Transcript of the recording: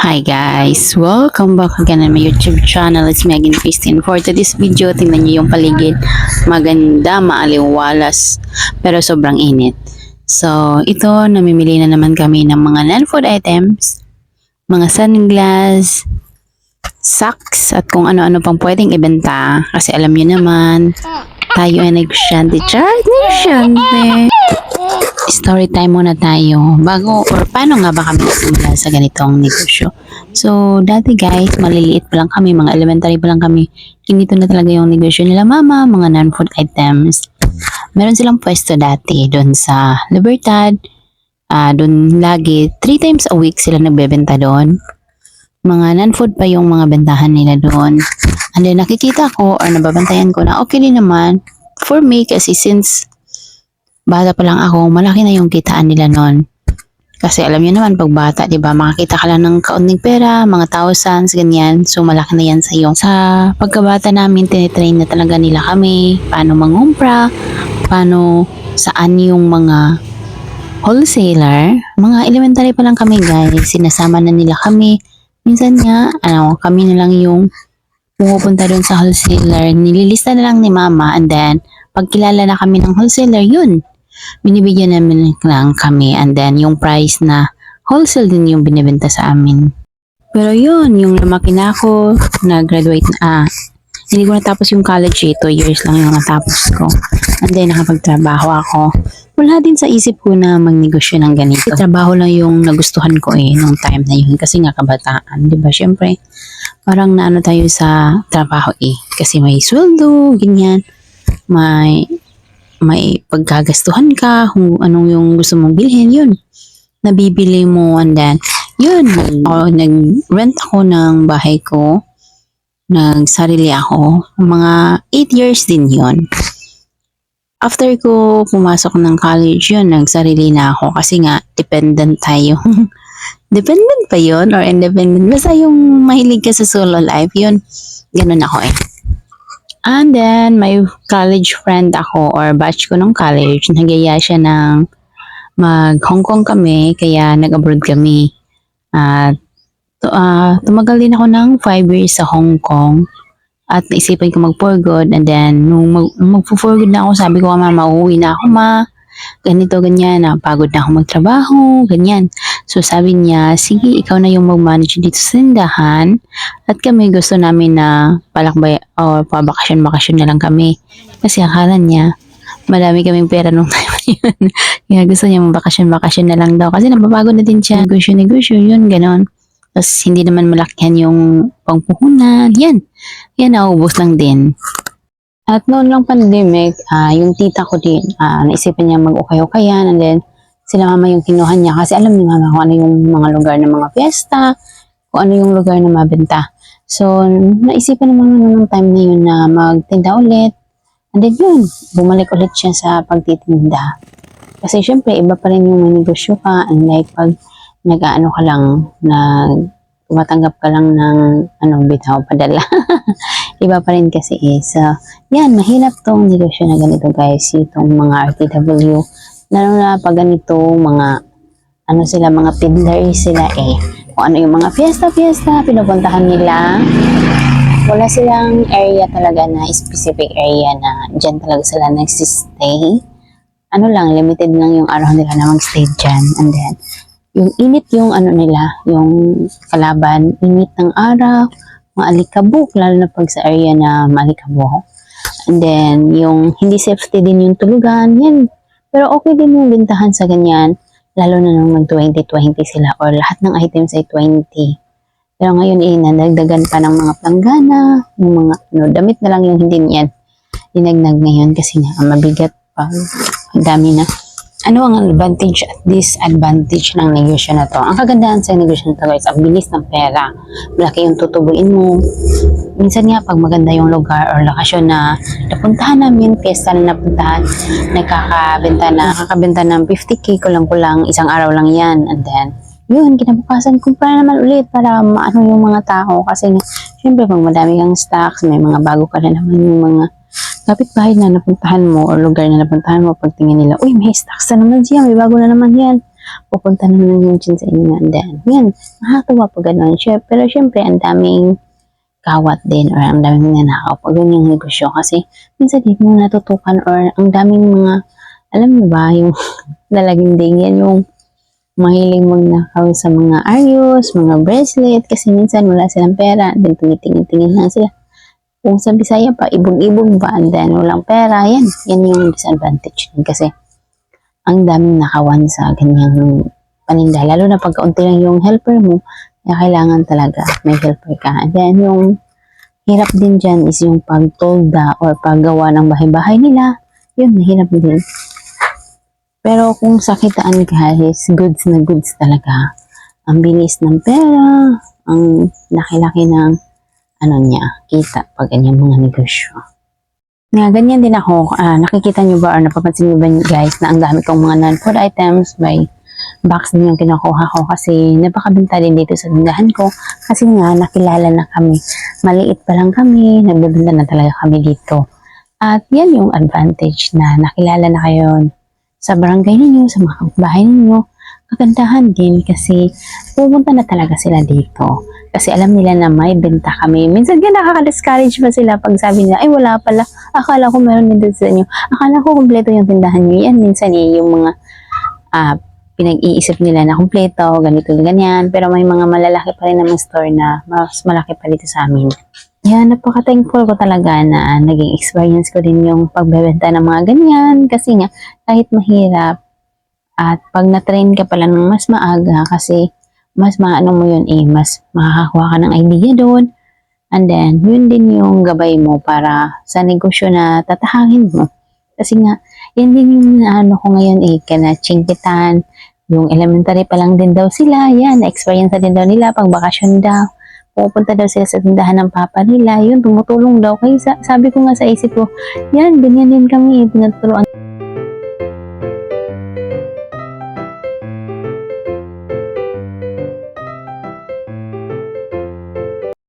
Hi guys! Welcome back again on my YouTube channel. It's Megan Christine. For today's video, tingnan niyo yung paligid. Maganda, maaliwalas, pero sobrang init. So, ito, namimili na naman kami ng mga non-food items, mga sunglass, socks, at kung ano-ano pang pwedeng ibenta. Kasi alam niyo naman, tayo ay negosyante. Char, negosyante! Story time muna tayo bago or paano nga ba kami nagsimula sa ganitong negosyo. So, dati guys, maliliit pa lang kami, mga elementary pa lang kami. Ganito na talaga yung negosyo nila mama, mga non-food items. Meron silang pwesto dati doon sa Libertad. Ah, doon lagi, three times a week sila nagbebenta doon. Mga non-food pa yung mga bentahan nila doon. And then nakikita ko or nababantayan ko na okay din naman for me kasi since bata pa lang ako, malaki na yung kitaan nila noon. Kasi alam niyo naman, pag bata, di ba, makakita ka lang ng kaunting pera, mga thousands, ganyan. So, malaki na yan sa iyo. Sa pagkabata namin, tinitrain na talaga nila kami, paano mangumpra, paano, saan yung mga wholesaler. Mga elementary pa lang kami, guys. Sinasama na nila kami. Minsan nga, ano, kami na lang yung pumupunta doon sa wholesaler. Nililista na lang ni mama and then, pagkilala na kami ng wholesaler, yun, binibigyan namin lang kami and then yung price na wholesale din yung binibenta sa amin. Pero yun, yung lumaki na ako, nag-graduate na, ah, hindi ko natapos yung college eh, two years lang yung natapos ko. And then nakapagtrabaho ako. Wala din sa isip ko na magnegosyo ng ganito. Trabaho lang yung nagustuhan ko eh, nung time na yun. Kasi nga kabataan, di ba? Siyempre, parang naano tayo sa trabaho eh. Kasi may sweldo, ganyan. May may pagkagastuhan ka, kung anong yung gusto mong bilhin, yun. Nabibili mo and then, yun, o, nag-rent ako ng bahay ko, nagsarili ako, mga 8 years din yun. After ko pumasok ng college yun, nagsarili na ako kasi nga, dependent tayo. dependent pa yun or independent? Basta yung mahilig ka sa solo life, yun, ganun ako eh. And then, may college friend ako or batch ko nung college. Nagyaya siya ng mag-Hong Kong kami, kaya nag-abroad kami. At ah, tumagal din ako ng 5 years sa Hong Kong. At naisipan ko mag-for good. And then, nung mag- mag-for good na ako, sabi ko, mama, uuwi na ako, ma. Ganito, ganyan. Napagod na ako magtrabaho, ganyan. So, sabi niya, sige, ikaw na yung mag-manage dito sa tindahan. At kami gusto namin na palakbay o pabakasyon-bakasyon na lang kami. Kasi akala niya, madami kaming pera nung time yun. Kaya gusto niya magbakasyon-bakasyon na lang daw. Kasi napapagod na din siya. Negosyo-negosyo, yun, ganon. Tapos hindi naman malakihan yung pangpuhunan. Yan. Yan, naubos lang din. At noon lang pandemic, ah, yung tita ko din, ah, naisipan niya mag-ukay-ukayan and then sila mama yung kinuha niya kasi alam ni mama kung ano yung mga lugar ng mga fiesta, kung ano yung lugar na mabenta. So, naisipan naman nung time na yun na magtinda ulit. And then yun, bumalik ulit siya sa pagtitinda. Kasi syempre, iba pa rin yung may negosyo ka. Unlike pag nag-ano ka lang, nag tumatanggap ka lang ng ano, bitaw padala. iba pa rin kasi eh. So, yan, mahirap tong negosyo na ganito guys. Itong mga RTW. Lalo na pag ganito, mga ano sila, mga peddlers sila eh. Kung ano yung mga fiesta-fiesta, pinupuntahan nila. Wala silang area talaga na specific area na dyan talaga sila nagsistay. Ano lang, limited lang yung araw nila na magstay dyan. And then, yung init yung ano nila, yung kalaban, init ng araw, mga alikabok, lalo na pag sa area na maalikabok. And then, yung hindi safety din yung tulugan, yan. Pero okay din yung bintahan sa ganyan, lalo na nung mag-2020 sila or lahat ng items ay 20. Pero ngayon eh, nadagdagan pa ng mga planggana, yung mga ano, damit na lang yung hindi niyan. Dinagnag ngayon kasi nga mabigat pa. Ang dami na. Ano ang advantage at disadvantage ng negosyo na to? Ang kagandahan sa negosyo na to guys, ang bilis ng pera. Malaki yung tutubuin mo. Minsan nga, pag maganda yung lugar or lokasyon na napuntahan namin, fiesta na napuntahan, nagkakabenta na, nakakabenta ng 50k kulang-kulang, isang araw lang yan. And then, yun, kinabukasan, kumpara naman ulit para maano yung mga tao. Kasi, syempre, pag madami kang stocks, may mga bago ka na naman yung mga kapitbahay na napuntahan mo or lugar na napuntahan mo, pag tingin nila, uy, may stocks na naman siya, may bago na naman yan. pupunta na naman yun dyan sa inyo. And then, yan, nakakatuwa pag ganun. Syempre, pero syempre, ang daming kawat din or ang daming nanakaw pag yung negosyo. Kasi, minsan di mo natutukan or ang daming mga, alam mo ba, yung lalaging ding yan yung mahiling magnakaw sa mga ayos, mga bracelet, kasi minsan wala silang pera, then tumitingin-tingin lang sila. Kung sa Bisaya pa, ibog-ibog ba, and then walang pera, yan, yan yung disadvantage din kasi ang daming nakawan sa ganyang paninda, lalo na pag kaunti lang yung helper mo, kaya kailangan talaga may helper ka. And then yung hirap din dyan is yung pagtolda or paggawa ng bahay-bahay nila, yun, mahirap din. Pero kung sakitaan guys, goods na goods talaga. Ang bilis ng pera, ang laki-laki ng ano niya, kita pag ganyan mga negosyo. Nga, ganyan din ako. Ah, nakikita niyo ba or napapansin niyo ba guys na ang dami kong mga non-food items by box din yung kinukuha ko kasi napakabenta din dito sa tindahan ko kasi nga nakilala na kami. Maliit pa lang kami, nagbebenta na talaga kami dito. At yan yung advantage na nakilala na kayo sa barangay ninyo, sa mga kapitbahay ninyo. Kagandahan din kasi pupunta na talaga sila dito. Kasi alam nila na may benta kami. Minsan nga nakaka-discourage pa sila pag sabi nila, ay wala pala. Akala ko meron din sa inyo. Akala ko kompleto yung tindahan nyo. Yan minsan eh, yung mga ah, pinag-iisip nila na kompleto, ganito, ganyan. Pero may mga malalaki pa rin naman store na mas malaki pa dito sa amin. Yan, napaka-thankful ko talaga na naging experience ko din yung pagbebenta ng mga ganyan. Kasi nga, kahit mahirap, at pag na-train ka pala ng mas maaga kasi mas maano mo yun eh, mas makakakuha ka ng idea doon. And then, yun din yung gabay mo para sa negosyo na tatahangin mo. Kasi nga, yan din yung ano ko ngayon eh, kana chingkitan, yung elementary pa lang din daw sila, yan, experience na din daw nila pag bakasyon daw. Pupunta daw sila sa tindahan ng papa nila, yun, tumutulong daw. Kaya sa- sabi ko nga sa isip ko, yan, ganyan din kami, eh, pinatulungan